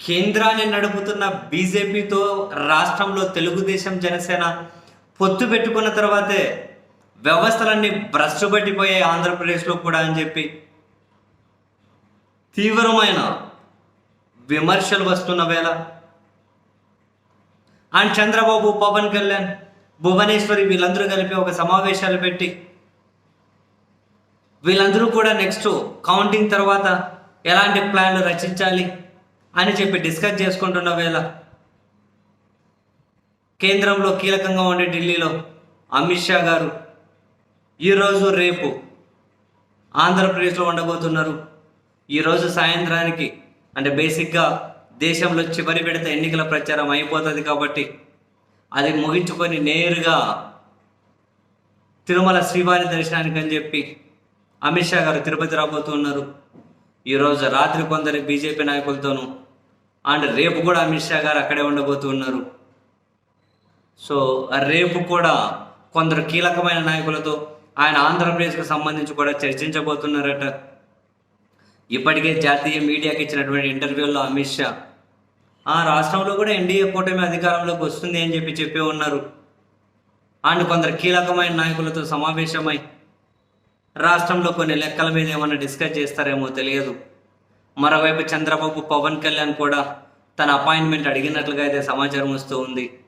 కేంద్రాన్ని నడుపుతున్న బీజేపీతో రాష్ట్రంలో తెలుగుదేశం జనసేన పొత్తు పెట్టుకున్న తర్వాతే వ్యవస్థలన్నీ భ్రష్టుపట్టిపోయాయి ఆంధ్రప్రదేశ్లో కూడా అని చెప్పి తీవ్రమైన విమర్శలు వస్తున్న వేళ. అండ్ చంద్రబాబు పవన్ కళ్యాణ్ భువనేశ్వరి వీళ్ళందరూ కలిపి ఒక సమావేశాలు పెట్టి వీళ్ళందరూ కూడా నెక్స్ట్ కౌంటింగ్ తర్వాత ఎలాంటి ప్లాన్లు రచించాలి? అని చెప్పి డిస్కస్ చేసుకుంటున్న వేళ కేంద్రంలో కీలకంగా ఉండే ఢిల్లీలో అమిత్ షా గారు ఈరోజు రేపు ఆంధ్రప్రదేశ్లో ఉండబోతున్నారు. ఈరోజు సాయంత్రానికి అంటే బేసిక్గా దేశంలో చివరి విడత ఎన్నికల ప్రచారం అయిపోతుంది కాబట్టి అది ముగించుకొని నేరుగా తిరుమల శ్రీవారి దర్శనానికి అని చెప్పి అమిత్ షా గారు తిరుపతి రాబోతున్నారు. ఈరోజు రాత్రి కొందరి బీజేపీ నాయకులతోనూ అండ్ రేపు కూడా అమిత్ షా గారు అక్కడే ఉండబోతున్నారు సో రేపు కూడా కొందరు కీలకమైన నాయకులతో ఆయన ఆంధ్రప్రదేశ్కు సంబంధించి కూడా చర్చించబోతున్నారట. ఇప్పటికే జాతీయ మీడియాకి ఇచ్చినటువంటి ఇంటర్వ్యూల్లో అమిత్ షా ఆ రాష్ట్రంలో కూడా ఎన్డీఏ కూటమి అధికారంలోకి వస్తుంది అని చెప్పి చెప్పి ఉన్నారు. అండ్ కొందరు కీలకమైన నాయకులతో సమావేశమై రాష్ట్రంలో కొన్ని లెక్కల మీద ఏమైనా డిస్కస్ చేస్తారేమో తెలియదు. మరోవైపు చంద్రబాబు పవన్ కళ్యాణ్ కూడా తన అపాయింట్మెంట్ అడిగినట్లుగా అయితే సమాచారం వస్తూ ఉంది.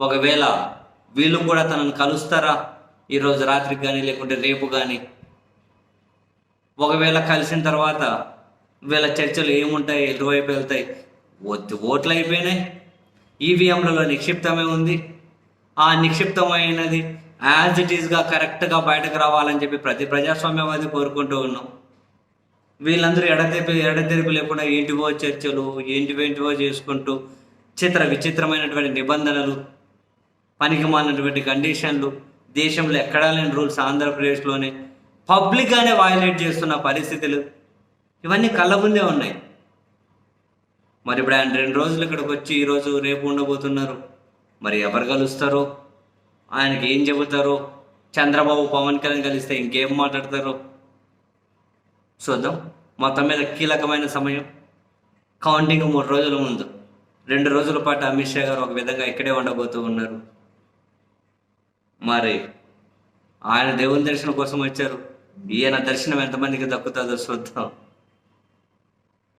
ఒకవేళ వీళ్ళు కూడా తనను కలుస్తారా? ఈరోజు రాత్రికి కానీ లేకుంటే రేపు కానీ ఒకవేళ కలిసిన తర్వాత వీళ్ళ చర్చలు ఏముంటాయి? ఎటువైపు వెళ్తాయి? వద్దు ఓట్లు అయిపోయినాయి. ఈవీఎంలలో నిక్షిప్తమే ఉంది. ఆ నిక్షిప్తమైనది యాజ్ ఇట్ ఈస్గా కరెక్ట్గా బయటకు రావాలని చెప్పి ప్రతి ప్రజాస్వామ్యవాది కోరుకుంటూ ఉన్నాం. వీళ్ళందరూ ఎడతెరిపి ఎడతెరిపి లేకుండా ఏంటివో చర్చలు ఏంటివో ఏంటివో చేసుకుంటూ చిత్ర విచిత్రమైనటువంటి నిబంధనలు పనికి మాలినటువంటి కండిషన్లు దేశంలో ఎక్కడా లేని రూల్స్ ఆంధ్రప్రదేశ్లోనే పబ్లిక్గానే వయలేట్ చేస్తున్న పరిస్థితులు ఇవన్నీ కళ్ళ ముందే ఉన్నాయి. మరి ఇప్పుడు ఆయన రెండు రోజులు ఇక్కడికి వచ్చి ఈరోజు రేపు ఉండబోతున్నారు. మరి ఎవరు కలుస్తారో? ఆయనకి ఏం చెబుతారో? చంద్రబాబు పవన్ కళ్యాణ్ కలిస్తే ఇంకేం మాట్లాడతారు? చూద్దాం. మొత్తం మీద కీలకమైన సమయం. కౌంటింగ్ మూడు రోజుల ముందు. రెండు రోజుల పాటు అమిత్ షా గారు ఒక విధంగా ఇక్కడే ఉండబోతూ ఉన్నారు. మరి ఆయన దేవుని దర్శనం కోసం వచ్చారు. ఈయన దర్శనం ఎంతమందికి దక్కుతుందో చూద్దాం.